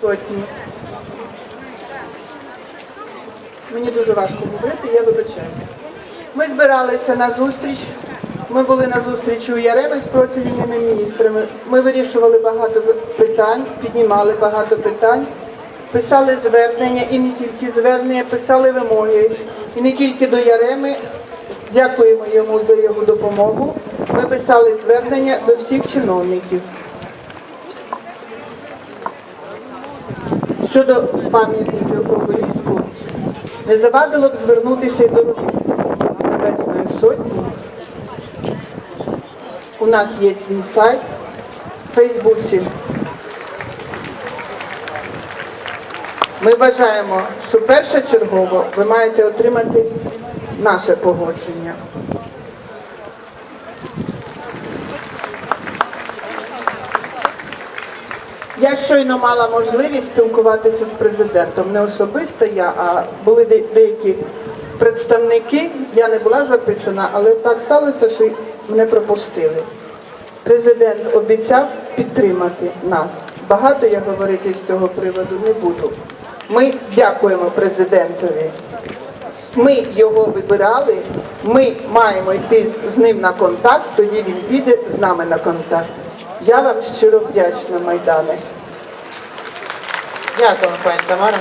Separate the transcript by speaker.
Speaker 1: Сотні. Мені дуже важко говорити, я вибачаю. Ми збиралися на зустріч. Ми були на зустрічі у Яреми з профільними міністрами. Ми вирішували багато питань, піднімали багато питань, писали звернення і не тільки звернення, писали вимоги. І не тільки до Яреми. Дякуємо йому за його допомогу. Ми писали звернення до всіх чиновників. Щодо пам'ятників обеліску, не завадило б звернутися до Небесної Сотні. У нас є свій сайт в Фейсбуці. Ми вважаємо, що першочергово ви маєте отримати наше погодження. Я щойно мала можливість спілкуватися з президентом. Не особисто я, а були де- деякі представники. Я не була записана, але так сталося, що мене пропустили. Президент обіцяв підтримати нас. Багато я говорити з цього приводу не буду. Ми дякуємо президентові. Ми його вибирали, ми маємо йти з ним на контакт, тоді він піде з нами на контакт. Widziałam szczurów dziać na Majdanie.
Speaker 2: Ja to pamiętam, ale...